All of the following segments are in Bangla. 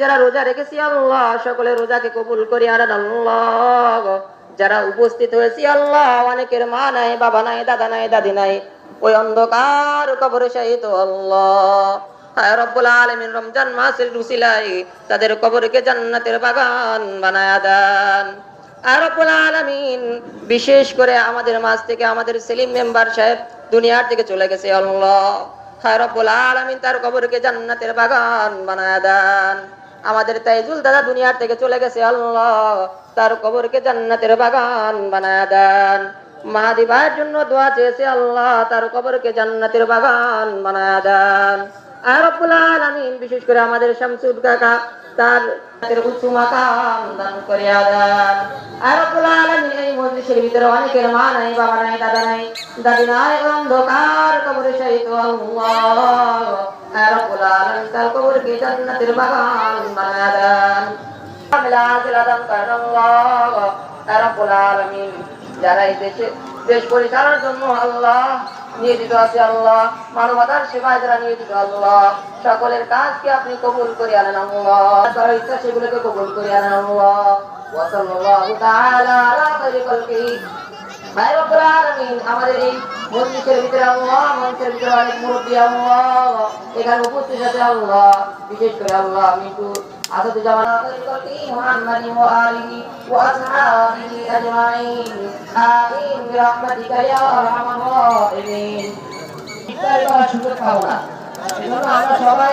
যারা রোজা রেখেছি আল্লাহ, সকলে রোজাকে কবুল করিয়া দেন আল্লাহ। যারা উপস্থিত হয়েছি আল্লাহ, অনেকের মা নাই, বাবা নাই, দাদা নাই, দাদি নাই, ওই অন্ধকার কবরে শাহিত আল্লাহ। আলামিন, রমজান মাসের রুসিলাই তাদের জান্নাতের বাগান বানায়া দেন। বিশেষ করে আমাদের মাঝ থেকে আমাদের সেলিম মেম্বার সাহেব দুনিয়ার থেকে চলে গেছে আল্লাহ। তার কবরকে জান্নাতের বাগান বানায় দেন। আমাদের তাইজুল দাদা দুনিয়ার থেকে চলে গেছে, আল্লাহ তার কবরকে জান্নাতের বাগান বানায় দেন। মাহাদি জন্য দোয়া চেয়েছে, আল্লাহ তার কবরকে জান্নাতের বাগান বানায় দেন। বিশেষ করে আমাদের শামসুদ কাকা তার উচ্চ মাকাম দান করিয়া দেন। আর এই ভিতরে অনেকের মা নাই, বাবা নাই, দাদা নাই। দাদি নাই, অন্ধকার কবরে আলামিন, তার কবরকে জান্নাতের বাগান যারা এই দেশে দেশ জন্য আল্লাহ আছে আল্লাহ সেবায় সকলের কাজকে আপনি কবুল করে আনেন আল্লাহ। ইচ্ছা সেগুলোকে কবুল করে আনেন আল্লাহ। আমাদের এই মন্দিরের আমরা সবাই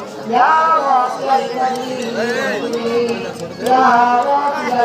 Ya Rabbi Ya Rabbi